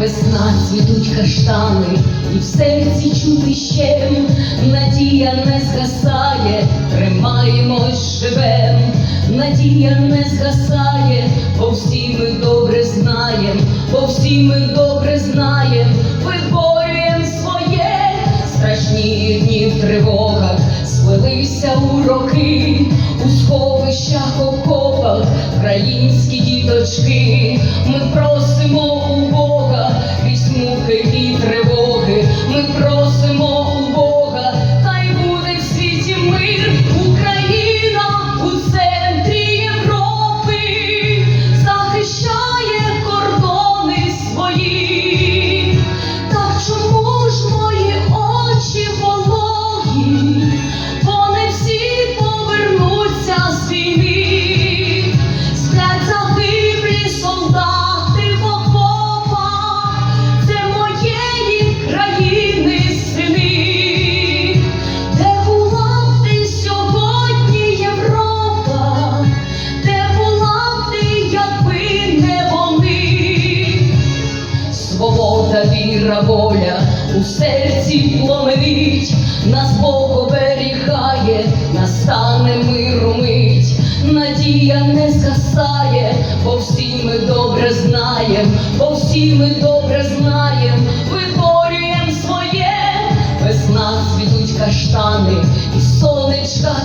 весна цвітуть каштани, і в серці чути ще надія не згасає, тримаємось живем, надія не згасає, бо всі ми добре знаєм, бо всі ми добре знаєм, виборюєм своє, страшні дні в тривогах, сплелися у роки, у сховищах окопах, українські діточки, ми просимо у Бога, віра, воля у серці пломенить, нас Бог оберігає, настане миру мить, надія не згасає, бо всі ми добре знаєм, бо всі ми добре знаєм, виборюєм своє, весна цвітуть каштани, і сонечка